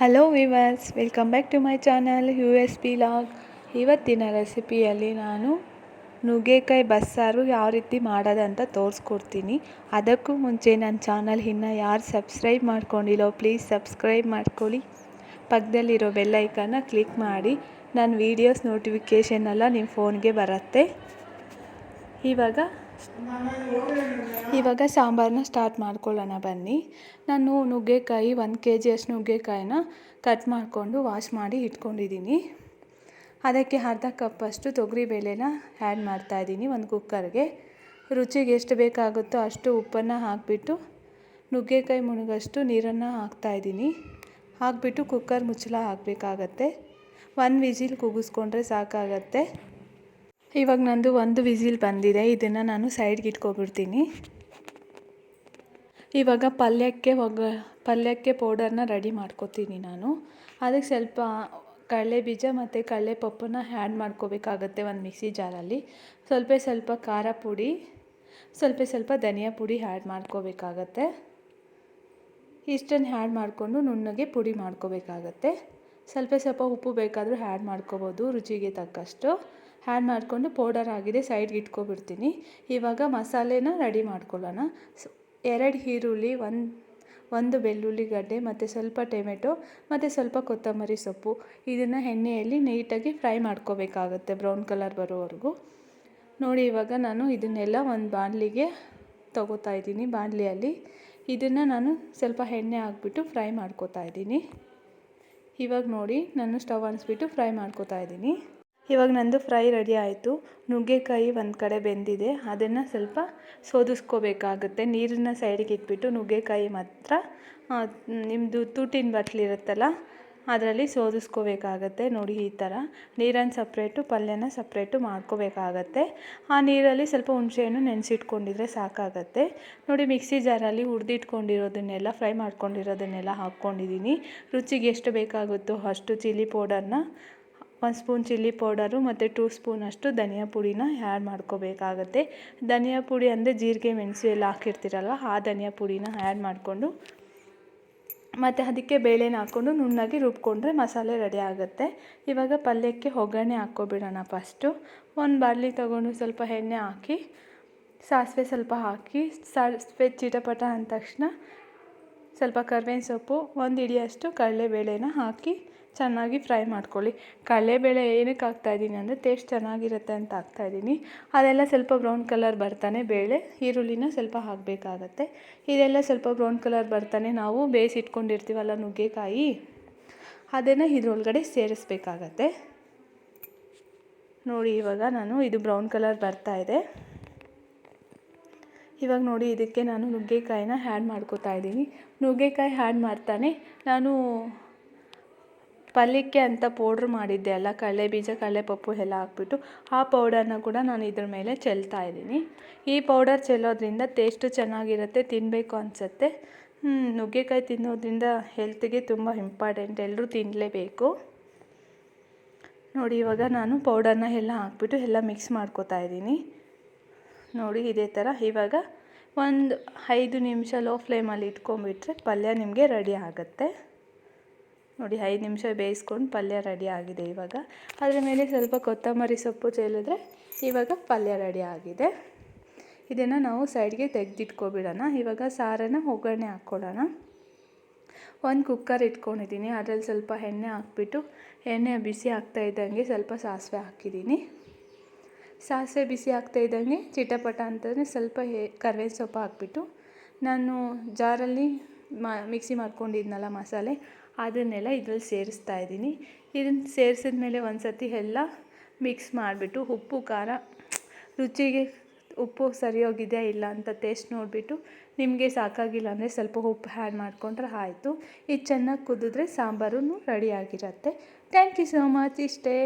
Hello viewers welcome back to my channel U S P log ಇವತ್ತಿನ ರೆಸಿಪಿಯಲ್ಲಿ ನಾನು ನುಗ್ಗೆಕಾಯಿ ಬಸ್ಸಾರು ಯಾವ ರೀತಿ ಮಾಡೋದಂತ ತೋರಿಸ್ಕೊಡ್ತೀನಿ. ಅದಕ್ಕೂ ಮುಂಚೆ ನನ್ನ ಚಾನಲ್ ಇನ್ನು ಯಾರು ಸಬ್ಸ್ಕ್ರೈಬ್ ಮಾಡ್ಕೊಂಡಿಲ್ಲೋ ಪ್ಲೀಸ್ ಸಬ್ಸ್ಕ್ರೈಬ್ ಮಾಡ್ಕೊಳ್ಳಿ. ಪಕ್ಕದಲ್ಲಿರೋ ಬೆಲ್ಲೈಕನ್ನ ಕ್ಲಿಕ್ ಮಾಡಿ. ನನ್ನ ವೀಡಿಯೋಸ್ ನೋಟಿಫಿಕೇಷನ್ ಎಲ್ಲ ನಿಮ್ಮ ಫೋನ್ಗೆ ಬರುತ್ತೆ. ಇವಾಗ ಇವಾಗ ಸಾಂಬಾರನ್ನ ಸ್ಟಾರ್ಟ್ ಮಾಡ್ಕೊಳ್ಳೋಣ ಬನ್ನಿ. ನಾನು ನುಗ್ಗೆಕಾಯಿ ಒಂದು ಕೆ ಜಿಯಷ್ಟು ನುಗ್ಗೆಕಾಯಿನ ಕಟ್ ಮಾಡಿಕೊಂಡು ವಾಶ್ ಮಾಡಿ ಇಟ್ಕೊಂಡಿದ್ದೀನಿ. ಅದಕ್ಕೆ ಅರ್ಧ ಕಪ್ಪಷ್ಟು ತೊಗರಿಬೇಳೆನ ಆ್ಯಡ್ ಮಾಡ್ತಾಯಿದ್ದೀನಿ ಒಂದು ಕುಕ್ಕರ್ಗೆ ರುಚಿಗೆ ಎಷ್ಟು ಬೇಕಾಗುತ್ತೋ ಅಷ್ಟು ಉಪ್ಪನ್ನು ಹಾಕಿಬಿಟ್ಟು ನುಗ್ಗೆಕಾಯಿ ಮುಳುಗಷ್ಟು ನೀರನ್ನು ಹಾಕ್ತಾಯಿದ್ದೀನಿ ಹಾಕಿಬಿಟ್ಟು ಕುಕ್ಕರ್ ಮುಚ್ಚಳ ಹಾಕಬೇಕಾಗತ್ತೆ. ಒಂದು ವಿಜಿಲ್ ಕೂಗಿಸ್ಕೊಂಡ್ರೆ ಸಾಕಾಗತ್ತೆ. ಇವಾಗ ನಂದು ಒಂದು ವಿಸಿಲ್ ಬಂದಿದೆ, ಇದನ್ನು ನಾನು ಸೈಡ್ಗೆ ಇಟ್ಕೊಬಿಡ್ತೀನಿ. ಇವಾಗ ಪಲ್ಯಕ್ಕೆ ಒಗ್ಗ, ಪಲ್ಯಕ್ಕೆ ಪೌಡರ್ನ ರೆಡಿ ಮಾಡ್ಕೋತೀನಿ ನಾನು. ಅದಕ್ಕೆ ಸ್ವಲ್ಪ ಕಡಲೆ ಬೀಜ ಮತ್ತು ಕಡಲೆ ಪಪ್ಪನ್ನ ಆ್ಯಡ್ ಮಾಡ್ಕೋಬೇಕಾಗತ್ತೆ ಒಂದು ಮಿಕ್ಸಿ ಜಾರಲ್ಲಿ ಸ್ವಲ್ಪ ಸ್ವಲ್ಪ ಖಾರ ಪುಡಿ, ಸ್ವಲ್ಪ ಸ್ವಲ್ಪ ಧನಿಯಾ ಪುಡಿ ಆ್ಯಡ್ ಮಾಡ್ಕೋಬೇಕಾಗತ್ತೆ. ಇಷ್ಟನ್ನು ಆ್ಯಡ್ ಮಾಡಿಕೊಂಡು ನುಣ್ಣಗೆ ಪುಡಿ ಮಾಡ್ಕೋಬೇಕಾಗತ್ತೆ. ಸ್ವಲ್ಪ ಸ್ವಲ್ಪ ಉಪ್ಪು ಬೇಕಾದರೂ ಆ್ಯಡ್ ಮಾಡ್ಕೋಬೋದು, ರುಚಿಗೆ ತಕ್ಕಷ್ಟು. ಆ್ಯಡ್ ಮಾಡಿಕೊಂಡು ಪೌಡರ್ ಆಗಿದೆ ಸೈಡ್ಗೆ ಇಟ್ಕೊಬಿಡ್ತೀನಿ. ಇವಾಗ ಮಸಾಲೆನ ರೆಡಿ ಮಾಡ್ಕೊಳ್ಳೋಣ. ಎರಡು ಈರುಳ್ಳಿ, ಒಂದು ಒಂದು ಬೆಳ್ಳುಳ್ಳಿ ಗಡ್ಡೆ, ಮತ್ತು ಸ್ವಲ್ಪ ಟೊಮೆಟೊ, ಮತ್ತು ಸ್ವಲ್ಪ ಕೊತ್ತಂಬರಿ ಸೊಪ್ಪು. ಇದನ್ನು ಎಣ್ಣೆಯಲ್ಲಿ ನೀಟಾಗಿ ಫ್ರೈ ಮಾಡ್ಕೋಬೇಕಾಗತ್ತೆ ಬ್ರೌನ್ ಕಲರ್ ಬರೋವರೆಗೂ. ನೋಡಿ, ಇವಾಗ ನಾನು ಇದನ್ನೆಲ್ಲ ಒಂದು ಬಾಣಲಿಗೆ ತಗೋತಾ ಇದ್ದೀನಿ, ಬಾಣಲಿಯಲ್ಲಿ. ಇದನ್ನು ನಾನು ಸ್ವಲ್ಪ ಎಣ್ಣೆ ಹಾಕ್ಬಿಟ್ಟು ಫ್ರೈ ಮಾಡ್ಕೋತಾ ಇದ್ದೀನಿ. ಇವಾಗ ನೋಡಿ, ನಾನು ಸ್ಟವ್ ಅನಿಸ್ಬಿಟ್ಟು ಫ್ರೈ ಮಾಡ್ಕೋತಾ ಇದ್ದೀನಿ. ಇವಾಗ ನಂದು ಫ್ರೈ ರೆಡಿ ಆಯಿತು. ನುಗ್ಗೆಕಾಯಿ ಒಂದು ಕಡೆ ಬೆಂದಿದೆ. ಅದನ್ನು ಸ್ವಲ್ಪ ಸೋದಿಸ್ಕೋಬೇಕಾಗುತ್ತೆ. ನೀರನ್ನ ಸೈಡಿಗೆ ಇಟ್ಬಿಟ್ಟು ನುಗ್ಗೆಕಾಯಿ ಮಾತ್ರ ನಿಮ್ಮದು ತೂಟಿನ ಬಟ್ಲಿರುತ್ತಲ್ಲ ಅದರಲ್ಲಿ ಸೋದಿಸ್ಕೋಬೇಕಾಗತ್ತೆ. ನೋಡಿ ಈ ಥರ ನೀರನ್ನು ಸಪ್ರೇಟು, ಪಲ್ಯನ ಸಪ್ರೇಟು ಮಾಡ್ಕೋಬೇಕಾಗತ್ತೆ. ಆ ನೀರಲ್ಲಿ ಸ್ವಲ್ಪ ಹುಣಸೆಹಣ್ಣು ನೆನೆಸಿಟ್ಕೊಂಡಿದ್ರೆ ಸಾಕಾಗತ್ತೆ. ನೋಡಿ ಮಿಕ್ಸಿ ಜಾರಲ್ಲಿ ಹುರಿದಿಟ್ಕೊಂಡಿರೋದನ್ನೆಲ್ಲ, ಫ್ರೈ ಮಾಡ್ಕೊಂಡಿರೋದನ್ನೆಲ್ಲ ಹಾಕ್ಕೊಂಡಿದ್ದೀನಿ ರುಚಿಗೆ ಎಷ್ಟು ಬೇಕಾಗುತ್ತೋ ಅಷ್ಟು ಚಿಲ್ಲಿ ಪೌಡರ್ನ ಒಂದು ಸ್ಪೂನ್ ಚಿಲ್ಲಿ ಪೌಡರು ಮತ್ತು ಟೂ ಸ್ಪೂನಷ್ಟು ಧನಿಯಾ ಪುಡಿನ ಆ್ಯಡ್ ಮಾಡ್ಕೋಬೇಕಾಗತ್ತೆ. ಧನಿಯಾ ಪುಡಿ ಅಂದರೆ ಜೀರಿಗೆ, ಮೆಣಸು ಎಲ್ಲ ಹಾಕಿರ್ತೀರಲ್ಲ, ಆ ಧನಿಯಾ ಪುಡಿನ ಆ್ಯಡ್ ಮಾಡಿಕೊಂಡು ಮತ್ತು ಅದಕ್ಕೆ ಬೇಳೆನ ಹಾಕ್ಕೊಂಡು ನುಣ್ಣಗೆ ರುಬ್ಕೊಂಡ್ರೆ ಮಸಾಲೆ ರೆಡಿ ಆಗುತ್ತೆ. ಇವಾಗ ಪಲ್ಯಕ್ಕೆ ಒಗ್ಗರಣೆ ಹಾಕ್ಕೊಬಿಡೋಣ ಫಸ್ಟು ಒಂದು ಬಾರ್ಲಿ ತೊಗೊಂಡು ಸ್ವಲ್ಪ ಎಣ್ಣೆ ಹಾಕಿ, ಸಾಸಿವೆ ಸ್ವಲ್ಪ ಹಾಕಿ, ಸಾಸಿವೆ ಚಿಟಪಟ ಅಂದ ತಕ್ಷಣ ಸ್ವಲ್ಪ ಕರ್ಬೇವಿನ ಸೊಪ್ಪು, ಒಂದು ಹಿಡಿಯಷ್ಟು ಕಡಲೆಬೇಳೆನ ಹಾಕಿ ಚೆನ್ನಾಗಿ ಫ್ರೈ ಮಾಡ್ಕೊಳ್ಳಿ. ಕಡಲೆಬೇಳೆ ಏನಕ್ಕೆ ಹಾಕ್ತಾಯಿದ್ದೀನಿ ಅಂದರೆ ಟೇಸ್ಟ್ ಚೆನ್ನಾಗಿರುತ್ತೆ ಅಂತ ಹಾಕ್ತಾಯಿದ್ದೀನಿ ಅದೆಲ್ಲ ಸ್ವಲ್ಪ ಬ್ರೌನ್ ಕಲರ್ ಬರ್ತಾನೆ. ಬೇಳೆ, ಈರುಳ್ಳಿನ ಸ್ವಲ್ಪ ಹಾಕಬೇಕಾಗತ್ತೆ. ಇದೆಲ್ಲ ಸ್ವಲ್ಪ ಬ್ರೌನ್ ಕಲರ್ ಬರ್ತಾನೆ. ನಾವು ಬೇಯಿಸಿಟ್ಕೊಂಡಿರ್ತೀವಲ್ಲ ನುಗ್ಗೆಕಾಯಿ, ಅದನ್ನು ಇದರೊಳಗಡೆ ಸೇರಿಸ್ಬೇಕಾಗತ್ತೆ. ನೋಡಿ, ಇವಾಗ ನಾನು ಇದು ಬ್ರೌನ್ ಕಲರ್ ಬರ್ತಾ ಇದೆ. ಇವಾಗ ನೋಡಿ, ಇದಕ್ಕೆ ನಾನು ನುಗ್ಗೆಕಾಯಿನ ಹ್ಯಾಡ್ ಮಾಡ್ಕೋತಾ ಇದ್ದೀನಿ. ನುಗ್ಗೆಕಾಯಿ ಹ್ಯಾಡ್ ಮಾಡ್ತಾನೆ. ನಾನು ಪಲ್ಯಕ್ಕೆ ಅಂತ ಪೌಡ್ರ್ ಮಾಡಿದ್ದೆ ಅಲ್ಲ, ಕಡಲೆ ಬೀಜ, ಕಡಲೆ ಪಪ್ಪು ಎಲ್ಲ ಹಾಕ್ಬಿಟ್ಟು ಆ ಪೌಡರನ್ನ ಕೂಡ ನಾನು ಇದ್ರ ಮೇಲೆ ಚೆಲ್ತಾ ಇದ್ದೀನಿ. ಈ ಪೌಡರ್ ಚೆಲ್ಲೋದ್ರಿಂದ ಟೇಸ್ಟು ಚೆನ್ನಾಗಿರುತ್ತೆ ತಿನ್ನಬೇಕು ಅನಿಸುತ್ತೆ. ನುಗ್ಗೆಕಾಯಿ ತಿನ್ನೋದ್ರಿಂದ ಹೆಲ್ತ್ಗೆ ತುಂಬ ಇಂಪಾರ್ಟೆಂಟ್ ಎಲ್ಲರೂ ತಿನ್ನಲೇಬೇಕು ನೋಡಿ, ಇವಾಗ ನಾನು ಪೌಡರ್ನ ಎಲ್ಲ ಹಾಕ್ಬಿಟ್ಟು ಎಲ್ಲ ಮಿಕ್ಸ್ ಮಾಡ್ಕೋತಾ ಇದ್ದೀನಿ. ನೋಡಿ, ಇದೇ ಥರ ಇವಾಗ ಒಂದು ಐದು ನಿಮಿಷ ಲೋ ಫ್ಲೇಮಲ್ಲಿ ಇಟ್ಕೊಂಬಿಟ್ರೆ ಪಲ್ಯ ನಿಮಗೆ ರೆಡಿ ಆಗುತ್ತೆ. ನೋಡಿ ಐದು ನಿಮಿಷ ಬೇಯಿಸ್ಕೊಂಡು ಪಲ್ಯ ರೆಡಿ ಆಗಿದೆ ಇವಾಗ. ಅದರ ಮೇಲೆ ಸ್ವಲ್ಪ ಕೊತ್ತಂಬರಿ ಸೊಪ್ಪು ಚೆಲ್ಲಿದ್ರೆ ಇವಾಗ ಪಲ್ಯ ರೆಡಿ ಆಗಿದೆ. ಇದನ್ನು ನಾವು ಸೈಡ್ಗೆ ತೆಗೆದಿಟ್ಕೊಬಿಡೋಣ. ಇವಾಗ ಸಾರನ್ನ ಒಗ್ಗರಣೆ ಹಾಕ್ಕೊಳ್ಳೋಣ. ಒಂದು ಕುಕ್ಕರ್ ಇಟ್ಕೊಂಡಿದ್ದೀನಿ. ಅದರಲ್ಲಿ ಸ್ವಲ್ಪ ಎಣ್ಣೆ ಹಾಕ್ಬಿಟ್ಟು ಎಣ್ಣೆ ಬಿಸಿ ಆಗ್ತಾ ಇದ್ದಂಗೆ ಸ್ವಲ್ಪ ಸಾಸಿವೆ ಹಾಕಿದ್ದೀನಿ. ಸಾಸಿವೆ ಬಿಸಿ ಆಗ್ತಾ ಇದ್ದಂಗೆ ಚಿಟಪಟ ಅಂತಂದರೆ ಸ್ವಲ್ಪ ಕರ್ಬೇವಿನ ಸೊಪ್ಪು ಹಾಕ್ಬಿಟ್ಟು ನಾನು ಜಾರಲ್ಲಿ ಮ ಮಿಕ್ಸಿ ಮಾಡ್ಕೊಂಡಿದ್ನಲ್ಲ ಮಸಾಲೆ ಅದನ್ನೆಲ್ಲ ಇದ್ರಲ್ಲಿ ಸೇರಿಸ್ತಾ ಇದ್ದೀನಿ. ಇದನ್ನು ಸೇರಿಸಿದ ಮೇಲೆ ಒಂದು ಸತಿ ಎಲ್ಲ ಮಿಕ್ಸ್ ಮಾಡಿಬಿಟ್ಟು ಉಪ್ಪು, ಖಾರ, ರುಚಿಗೆ ಉಪ್ಪು ಸರಿಯೋಗಿದೆಯಾ ಇಲ್ಲ ಅಂತ ಟೇಸ್ಟ್ ನೋಡಿಬಿಟ್ಟು ನಿಮಗೆ ಸಾಕಾಗಿಲ್ಲ ಅಂದರೆ ಸ್ವಲ್ಪ ಉಪ್ಪು ಹ್ಯಾಡ್ ಮಾಡಿಕೊಂಡ್ರೆ ಆಯಿತು. ಇದು ಚೆನ್ನಾಗಿ ಕುದಿದ್ರೆ ಸಾಂಬಾರು ರೆಡಿಯಾಗಿರುತ್ತೆ ಥ್ಯಾಂಕ್ ಯು ಸೋ ಮಚ್ ಇಷ್ಟೇ.